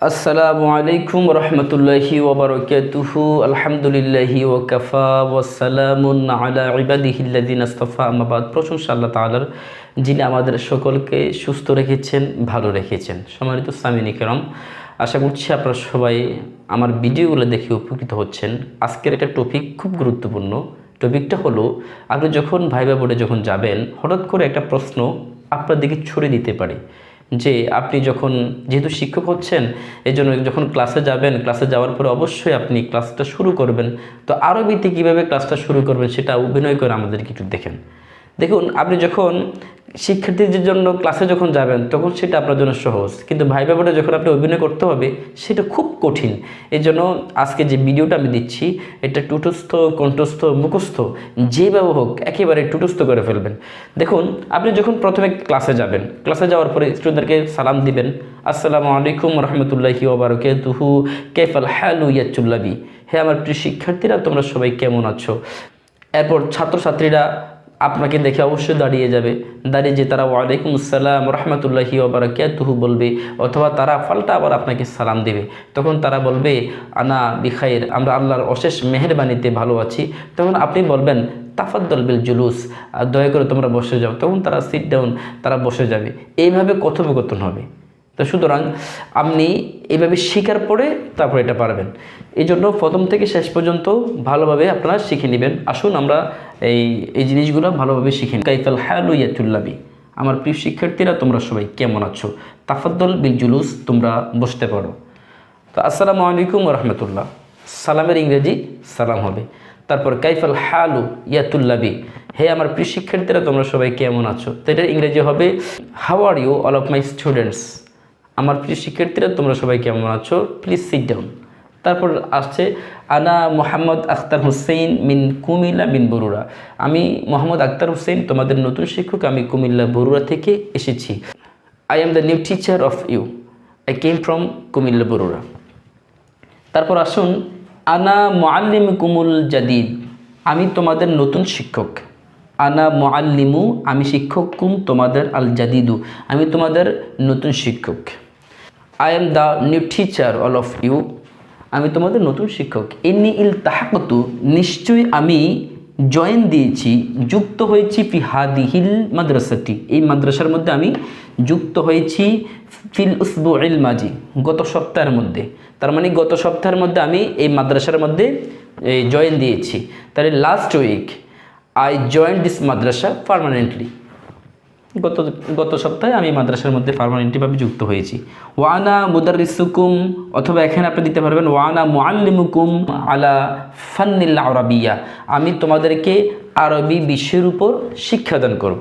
আসসালামু আলাইকুম রহমতুল্লাহি ওবরকাতুহু আলহামদুলিল্লাহি ওয়াকাফা ওয়াসালামুন আলা ইবাদিহিল্লাযিন আস্তাফা। আমাবাদ প্রশংসা আল্লাহ তাআলার, যিনি আমাদের সকলকে সুস্থ রেখেছেন, ভালো রেখেছেন। সম্মানিত সামিনী কেরম আশা করছি আপনারা সবাই আমার ভিডিওগুলো দেখে উপকৃত হচ্ছেন। আজকের একটা টপিক খুব গুরুত্বপূর্ণ। টপিকটা হলো, আপনি যখন ভাইবা বোর্ডে যখন যাবেন, হঠাৎ করে একটা প্রশ্ন আপনার দিকে ছড়ে দিতে পারে। যে আপনি যখন যেহেতু শিক্ষক হচ্ছেন এই জন্য যখন ক্লাসে যাবেন ক্লাসে যাওয়ার পরে অবশ্যই আপনি ক্লাসটা শুরু করবেন। তো আরবিতে কীভাবে ক্লাসটা শুরু করবেন সেটা অভিনয় করে আমাদেরকে একটু দেখেন। দেখুন, আপনি যখন শিক্ষার্থীদের জন্য ক্লাসে যখন যাবেন, তখন সেটা আপনার জন্য সহজ। কিন্তু ভাই ব্যাপারে যখন আপনি অভিনয় করতে হবে, সেটা খুব কঠিন। এই জন্য আজকে যে ভিডিওটা আমি দিচ্ছি, এটা টুটস্থ, কণ্ঠস্থ, মুখস্থ যেভাবে হোক, একেবারে টুটস্থ করে ফেলবেন। দেখুন, আপনি যখন প্রথমে ক্লাসে যাবেন ক্লাসে যাওয়ার পরে স্টুডেন্টদেরকে সালাম দিবেন, আসসালামু আলাইকুম রহমতুল্লাহি ওবরকে তুহু কেফাল হ্যালু ইয়াচুল্লাবি হ্যাঁ আমার প্রিয় শিক্ষার্থীরা, তোমরা সবাই কেমন আছো? এরপর ছাত্রছাত্রীরা আপনাকে দেখে অবশ্যই দাঁড়িয়ে যাবে। দাঁড়িয়ে যে তারা ওয়ালাইকুম আসসালাম, রহমতুল্লাহি ওবরাকাতুহু বলবে অথবা তারা ফাল্টা আবার আপনাকে সালাম দেবে। তখন তারা বলবে, আনা বিখাইর, আমরা আল্লাহর অশেষ মেহরবানিতে ভালো আছি। তখন আপনি বলবেন, তাফাদ্দল বিল জুলুস দয়া করে তোমরা বসে যাও। তখন তারা সিট ডাউন তারা বসে যাবে। এইভাবে কথোপকথন হবে। তো সুতরাং আপনি এইভাবে শেখার পরে তারপর এটা পারবেন। এই জন্য প্রথম থেকে শেষ পর্যন্ত ভালোভাবে আপনারা শিখে নেবেন। আসুন আমরা এই এই জিনিসগুলো ভালোভাবে শিখে নিই। কাইফাল হ্যালু ইয়াতুল্লাবি আমার প্রিয় শিক্ষার্থীরা, তোমরা সবাই কেমন আছো? তাফাদ্দল বিল জুলুস, তোমরা বসতে পারো। তো আসসালামু আলাইকুম রহমতুল্লাহ। সালামের ইংরেজি সালাম হবে। তারপর কাইফাল হালু ইয়াতুল্লাবি হে আমার প্রিয় শিক্ষার্থীরা, তোমরা সবাই কেমন আছো? তো এটার ইংরেজি হবে, how are you, all of my students? আমার প্রিয় শিক্ষার্থীরা, তোমরা সবাই কেমন আছো? প্লিজ সিট ডাউন তারপর আসছে, আনা মোহাম্মদ আখতার হুসেইন মিন কুমিল্লা মিন বরুড়া। আমি মোহাম্মদ আখতার হুসেইন, তোমাদের নতুন শিক্ষক, আমি কুমিল্লা বরুড়া থেকে এসেছি। I am the new teacher of you I came from Comilla Barura. তারপর আসুন, আনা মোয়াল্লিম কুমুল জাদিদ। আমি তোমাদের নতুন শিক্ষক। আনা মোয়াল্লিমু আমি শিক্ষক কুম তোমাদের আল জাদিদু। আমি তোমাদের নতুন শিক্ষক। I am the new teacher all of you আমি তোমাদের নতুন শিক্ষক। ইন্নি ইল তাহাকতু, নিশ্চয়ই আমি জয়েন দিয়েছি, যুক্ত হয়েছি ফি হাদিহিল মাদ্রাসাটি। এই মাদ্রাসার মধ্যে আমি যুক্ত হয়েছি ফিল উসবু ইল মাজি, গত সপ্তাহের মধ্যে। তার মানে গত সপ্তাহের মধ্যে আমি এই মাদ্রাসার মধ্যে জয়েন দিয়েছি। তাহলে last week I join this madrasa permanently গত গত সপ্তাহে আমি মাদ্রাসার মধ্যে পারমানেন্টলিভাবে যুক্ত হয়েছি। ওয়ানা মুদারিসুকুম, অথবা এখানে আপনি দিতে পারবেন, ওয়ানা মুআল্লিমুকুম আলা ফান্নিল আরবিয়া। আমি তোমাদেরকে আরবি বিশ্বের উপর শিক্ষাদান করব।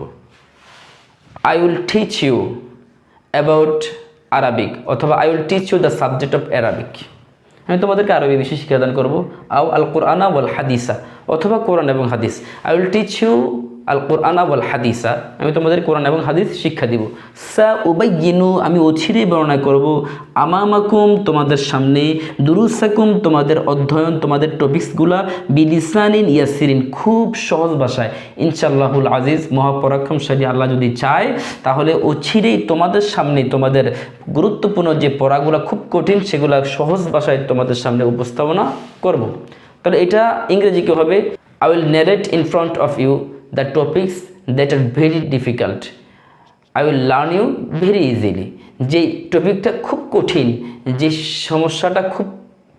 I will teach you about Arabic অথবা I will teach you the subject of Arabic আমি তোমাদেরকে আরবি বিষয়ে শিক্ষাদান করব। আও আল কোরআনা ওয়াল হাদিসা, অথবা কোরআন এবং Hadith. I will teach you al Quran ওয়াল হাদিসা, আমি তোমাদের কোরআন এবং হাদিস শিক্ষা দিব। সা উবাইয়িনু আমি অচিরে বর্ণনা করব, আমামাকুম, তোমাদের সামনে, দুরুসাকুম, তোমাদের অধ্যয়ন, তোমাদের টপিক্সগুলা বিলিসানিন ইয়াসিরিন, খুব সহজ ভাষায়। ইনশাল্লাহুল আজিজ, মহাপরাক্রমশালী আল্লাহ যদি চায়, তাহলে অচিরেই তোমাদের সামনে, তোমাদের গুরুত্বপূর্ণ যে পড়াগুলো খুব কঠিন, সেগুলো সহজ ভাষায় তোমাদের সামনে উপস্থাপনা করব। তাহলে এটা ইংরেজি কী হবে I will narrate in front of you the topics that are very difficult I will learn you very easily যে টপিকটা খুব কঠিন, যে সমস্যাটা খুব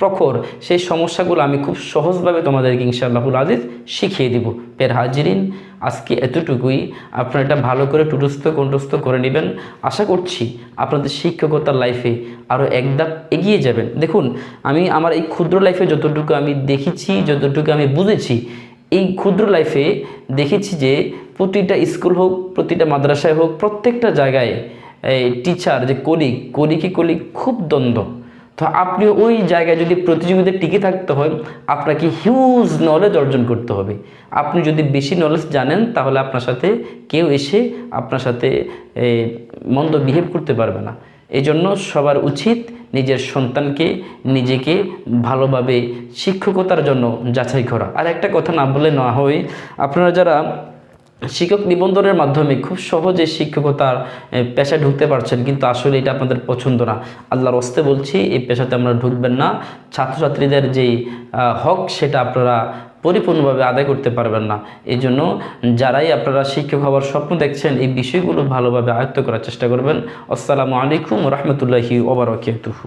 প্রখর, সেই সমস্যাগুলো আমি খুব সহজভাবে তোমাদেরকে ইনশাআল্লাহুল আজিজ শিখিয়ে দিব। পের হাজিরিন, আজকে এতটুকুই। আপনারা এটা ভালো করে টুটস্থ, কণ্ঠস্থ করে নেবেন। আশা করছি আপনাদের শিক্ষকতার লাইফে আরও একদাপ এগিয়ে যাবেন। দেখুন, আমি আমার এই ক্ষুদ্র লাইফে যতটুকু আমি দেখেছি, যতটুকু আমি বুঝেছি এই ক্ষুদ্র লাইফে দেখেছি যে প্রতিটা স্কুল হোক, প্রতিটা মাদ্রাসায় হোক, প্রত্যেকটা জায়গায় টিচার যে কলিগ কলিগি কলিগ খুব দ্বন্দ্ব। তো আপনি ওই জায়গায় যদি প্রতিযোগিতায় টিকে থাকতে হয়, আপনাকে হিউজ নলেজ অর্জন করতে হবে। আপনি যদি বেশি নলেজ জানেন, তাহলে আপনার সাথে কেউ এসে আপনার সাথে মন্দ বিহেভ করতে পারবে না। এই জন্য সবার উচিত নিজের সন্তানকে নিজেকে ভালোভাবে শিক্ষকতার জন্য যাচাই করা। আর একটা কথা না বলে না হয় আপনারা যারা শিক্ষক নিবন্ধনের মাধ্যমে খুব সহজে শিক্ষকতার এ, পেশায় ঢুকতে পারছেন কিন্তু আসলে এটা আপনাদের পছন্দ না। আল্লাহর অস্তে বলছি এই পেশাতে আমরা ঢুকবেন না। ছাত্রছাত্রীদের আহ, হক সেটা আপনারা পরিপূর্ণভাবে আদায় করতে পারবেন না। এই জন্য যারাই আপনারা শিক্ষক হওয়ার স্বপ্ন দেখছেন, এই বিষয়গুলো ভালোভাবে আয়ত্ত করার চেষ্টা করবেন। আসসালামু আলাইকুম রহমতুল্লাহি ওবরাকাতুহু